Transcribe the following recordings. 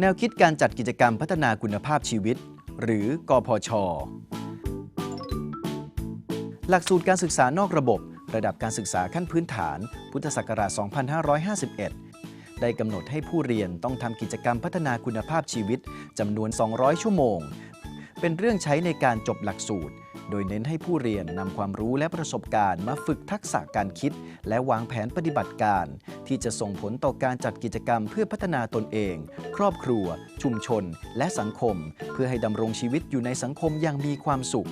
แนวคิดการจัดกิจกรรมพัฒนาคุณภาพชีวิต หรือกพช หลักสูตรการศึกษานอกระบบ ระดับการศึกษาขั้นพื้นฐาน พุทธศักราช 2551 ได้กำหนดให้ผู้เรียนต้องทำกิจกรรมพัฒนาคุณภาพชีวิตจำนวน 200 ชั่วโมง เป็นเรื่องใช้ในการจบหลักสูตร โดยเน้นให้ผู้เรียนนำความรู้และประสบการณ์มาฝึกทักษะการคิด และวางแผนปฏิบัติการ ที่จะส่งผลต่อการจัดกิจกรรมเพื่อพัฒนาตนเอง ครอบครัว ชุมชน และสังคม เพื่อให้ดำรงชีวิตอยู่ในสังคมอย่างมีความสุข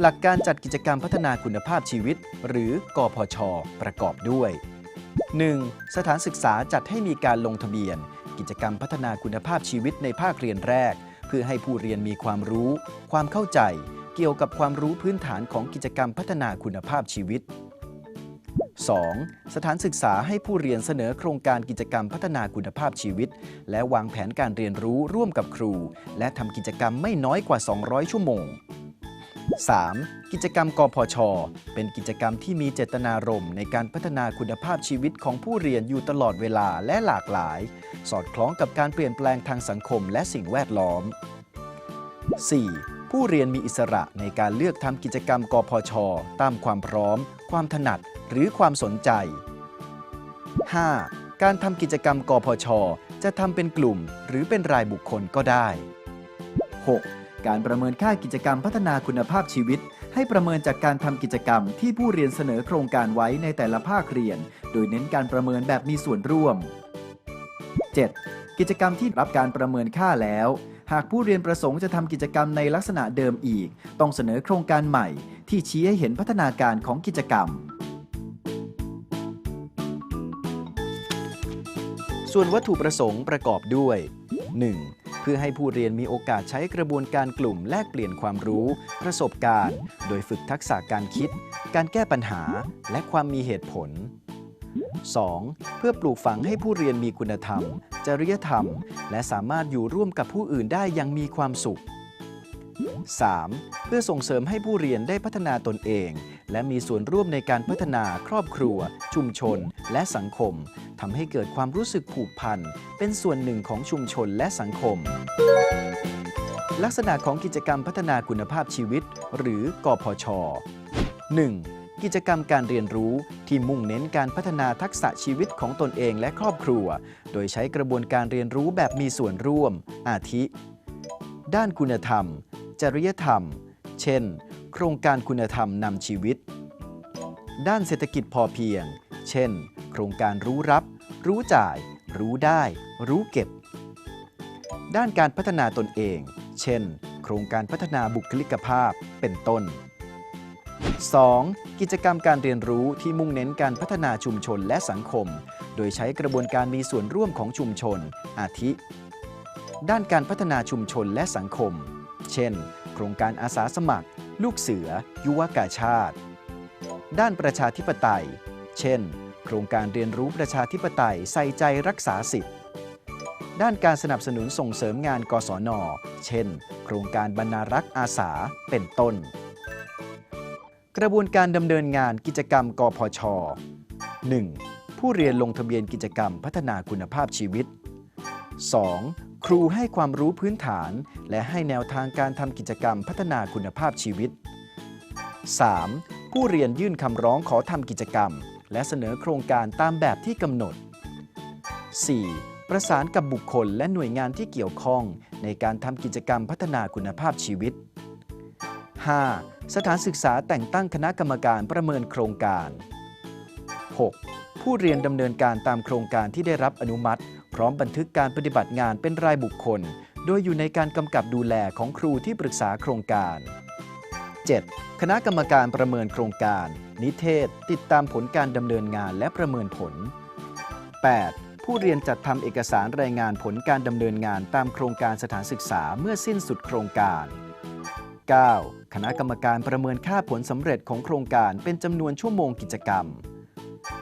หลักการจัดกิจกรรมพัฒนาคุณภาพชีวิต หรือกพช ประกอบด้วย 1. สถานศึกษาจัดให้มีการลงทะเบียน กิจกรรมพัฒนาคุณภาพชีวิตในภาคเรียนแรก เพื่อให้ผู้เรียนมีความรู้ ความเข้าใจ เกี่ยวกับความรู้พื้นฐานของกิจกรรมพัฒนาคุณภาพชีวิต 2. สถานศึกษาให้ผู้เรียนเสนอโครงการกิจกรรมพัฒนาคุณภาพชีวิต และวางแผนการเรียนรู้ร่วมกับครู และทำกิจกรรมไม่น้อยกว่า 200 ชั่วโมง 3. กิจกรรมกพช เป็นกิจกรรมที่มีเจตนารมณ์ในการพัฒนาคุณภาพชีวิตของผู้เรียนอยู่ตลอดเวลาและหลากหลาย สอดคล้องกับการเปลี่ยนแปลงทางสังคมและสิ่งแวดล้อม 4. ผู้เรียนมีอิสระในการเลือกทำกิจกรรมกพช ตามความพร้อม ความถนัดหรือความสนใจ 5. การทำกิจกรรมกพช จะทำเป็นกลุ่ม หรือเป็นรายบุคคลก็ได้ 6. การประเมินค่ากิจกรรมพัฒนาคุณภาพชีวิต ให้ประเมินจากการทำกิจกรรมที่ผู้เรียนเสนอโครงการไว้ในแต่ละภาคเรียน โดยเน้นการประเมินแบบมีส่วนร่วม 7. กิจกรรมที่รับการประเมินค่าแล้ว หากผู้เรียนประสงค์จะทำกิจกรรมในลักษณะเดิมอีก ต้องเสนอโครงการใหม่ ที่ชี้ให้เห็นพัฒนาการของกิจกรรม ส่วนวัตถุประสงค์ประกอบด้วย 1. เพื่อให้ผู้เรียนมีโอกาสใช้กระบวนการกลุ่มแลกเปลี่ยนความรู้ ประสบการณ์ โดยฝึกทักษะการคิด การแก้ปัญหา และความมีเหตุผล 2. เพื่อปลูกฝังให้ผู้เรียนมีคุณธรรม จริยธรรม และสามารถอยู่ร่วมกับผู้อื่นได้อย่างมีความสุข 3. เพื่อส่งเสริมให้ผู้เรียนได้พัฒนาตนเอง และมีส่วนร่วมในการพัฒนาครอบครัว ชุมชน และสังคมทำให้เกิดความรู้สึกผูกพัน เป็นส่วนหนึ่งของชุมชนและสังคม ลักษณะของกิจกรรมพัฒนาคุณภาพชีวิต หรือกพช 1. กิจกรรมการเรียนรู้ที่มุ่งเน้นการพัฒนาทักษะชีวิตของตนเองและครอบครัว โดยใช้กระบวนการเรียนรู้แบบมีส่วนร่วม อาทิ ด้านคุณธรรม จริยธรรม เช่น โครงการคุณธรรมนำชีวิต ด้านเศรษฐกิจพอเพียง เช่น โครงการรู้รับ รู้จ่าย รู้ได้ รู้เก็บ ด้านการพัฒนาตนเอง เช่น โครงการพัฒนาบุคลิกภาพ เป็นต้น 2. กิจกรรมการเรียนรู้ที่มุ่งเน้นการพัฒนาชุมชนและสังคม โดยใช้กระบวนการมีส่วนร่วมของชุมชน อาทิ ด้านการพัฒนาชุมชนและสังคม เช่น โครงการอาสาสมัคร ลูกเสือ ยุวกาชาติ ด้านประชาธิปไตย เช่น โครงการเรียนรู้ประชาธิปไตยใส่ใจรักษาสิทธิ์ด้านการสนับสนุนส่งเสริมงานกศน เช่น โครงการบรรณารักษ์อาสา เป็นต้น ระบวนการดำเนินงานกิจกรรมกพช 1. ผู้เรียนลงทะเบียนกิจกรรมพัฒนาคุณภาพชีวิต 2. ครูให้ความรู้พื้นฐาน และให้แนวทางการทำกิจกรรมพัฒนาคุณภาพชีวิต 3. ผู้เรียนยื่นคำร้องขอทำกิจกรรม และเสนอโครงการตามแบบที่กำหนด 4. ประสานกับบุคคลและหน่วยงานที่เกี่ยวข้อง ในการทำกิจกรรมพัฒนาคุณภาพชีวิต 5. สถานศึกษาแต่งตั้งคณะกรรมการประเมินโครงการ 6. ผู้เรียนดำเนินการตามโครงการที่ได้รับอนุมัติ พร้อมบันทึกการปฏิบัติงานเป็นรายบุคคล โดยอยู่ในการกำกับดูแลของครูที่ปรึกษาโครงการ 7. คณะกรรมการประเมินโครงการ นิเทศ ติดตามผลการดำเนินงานและประเมินผล 8. ผู้เรียนจัดทำเอกสารรายงานผลการดำเนินงานตามโครงการสถานศึกษาเมื่อสิ้นสุดโครงการ 9. คณะกรรมการประเมินค่าผลสำเร็จของโครงการเป็นจำนวนชั่วโมงกิจกรรม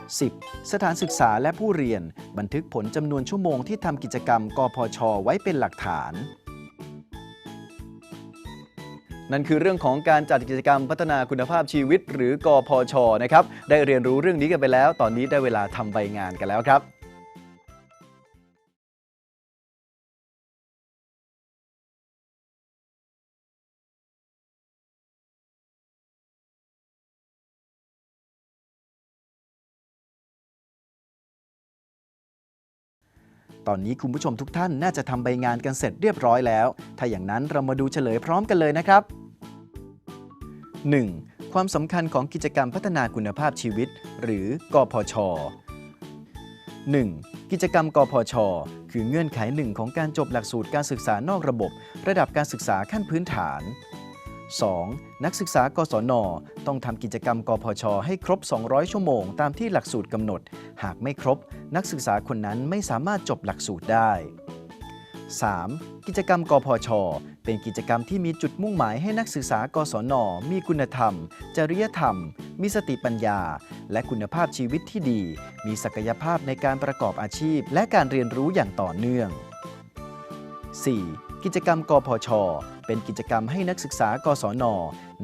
10. สถานศึกษาและผู้เรียน บันทึกผลจำนวนชั่วโมงที่ทำกิจกรรมกพช ไว้เป็นหลักฐาน นั่นคือเรื่องของการจัดกิจกรรมพัฒนาคุณภาพชีวิต หรือกอพชนะครับ ได้เรียนรู้เรื่องนี้กันไปแล้ว ตอนนี้ได้เวลาทำใบงานกันแล้วครับ ตอนนี้คุณผู้ชมทุกท่านน่าจะทำใบงานกันเสร็จเรียบร้อยแล้ว ถ้าอย่างนั้นเรามาดูเฉลยพร้อมกันเลยนะครับ 1. ความสำคัญของกิจกรรมพัฒนาคุณภาพชีวิต หรือกพช 1. กิจกรรมกพช คือเงื่อนไขหนึ่งของการจบหลักสูตรการศึกษานอกระบบ ระดับการศึกษาขั้นพื้นฐาน 2. นักศึกษากศน ต้องทำกิจกรรมกพช ให้ครบ 200 ชั่วโมงตามที่หลักสูตรกำหนด หากไม่ครบ นักศึกษาคนนั้นไม่สามารถจบหลักสูตรได้ 3. กิจกรรมกพช เป็นกิจกรรมที่มีจุดมุ่งหมายให้นักศึกษากศน มีคุณธรรม จริยธรรม มีสติปัญญา และคุณภาพชีวิตที่ดี มีศักยภาพในการประกอบอาชีพ และการเรียนรู้อย่างต่อเนื่อง 4. กิจกรรมกพช เป็นกิจกรรมให้นักศึกษากศน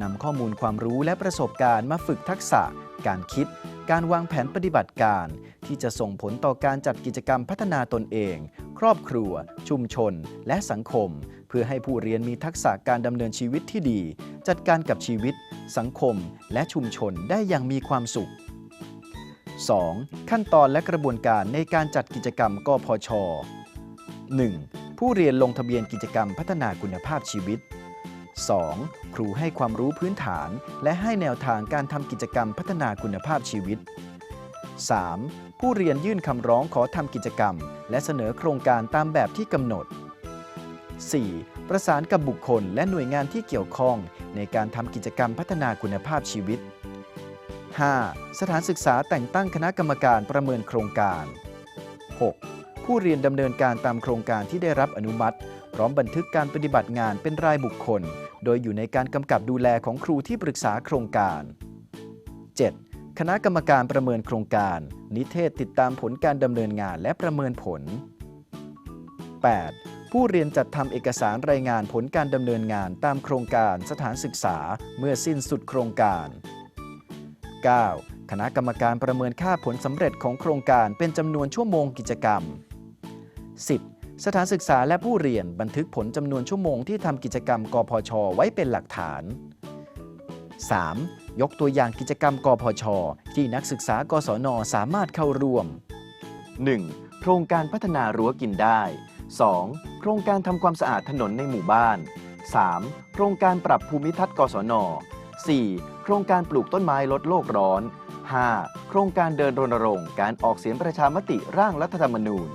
นำข้อมูลความรู้และประสบการณ์มาฝึกทักษะ การคิด การวางแผนปฏิบัติการ ที่จะส่งผลต่อการจัดกิจกรรมพัฒนาตนเอง ครอบครัว ชุมชน และสังคม เพื่อให้ผู้เรียนมีทักษะการดำเนินชีวิตที่ดี จัดการกับชีวิต สังคม และชุมชนได้อย่างมีความสุข 2. ขั้นตอนและกระบวนการในการจัดกิจกรรมกพช 1. ผู้เรียนลงทะเบียนกิจกรรมพัฒนาคุณภาพชีวิต 2. ครูให้ความรู้พื้นฐาน และให้แนวทางการทำกิจกรรมพัฒนาคุณภาพชีวิต 3. ผู้เรียนยื่นคำร้องขอทำกิจกรรม และเสนอโครงการตามแบบที่กำหนด 4. ประสานกับบุคคลและหน่วยงานที่เกี่ยวข้องในการทำกิจกรรมพัฒนาคุณภาพชีวิต 5. สถานศึกษาแต่งตั้งคณะกรรมการประเมินโครงการ 6. ผู้เรียนดำเนินการตามโครงการที่ได้รับอนุมัติ พร้อมบันทึกการปฏิบัติงานเป็นรายบุคคล โดยอยู่ในการกำกับดูแลของครูที่ปรึกษาโครงการ 7. คณะกรรมการประเมินโครงการ นิเทศติดตามผลการดำเนินงานและประเมินผล 8. ผู้เรียนจัดทำเอกสารรายงานผลการดำเนินงานตามโครงการสถานศึกษาเมื่อสิ้นสุดโครงการ 9. คณะกรรมการประเมินค่าผลสำเร็จของโครงการเป็นจำนวนชั่วโมงกิจกรรม 10. สถานศึกษาและผู้เรียนบันทึกผลจำนวนชั่วโมงที่ทำกิจกรรมกพช ไว้เป็นหลักฐาน 3. ยกตัวอย่างกิจกรรมกพช ที่นักศึกษากศนสามารถเข้าร่วม 1. โครงการพัฒนารั้วกินได้ 2. โครงการทำความสะอาดถนนในหมู่บ้าน 3. โครงการปรับภูมิทัศน์กศน 4. โครงการปลูกต้นไม้ลดโลกร้อน 5. โครงการเดินรณรงค์การออกเสียงประชามติร่างรัฐธรรมนูญ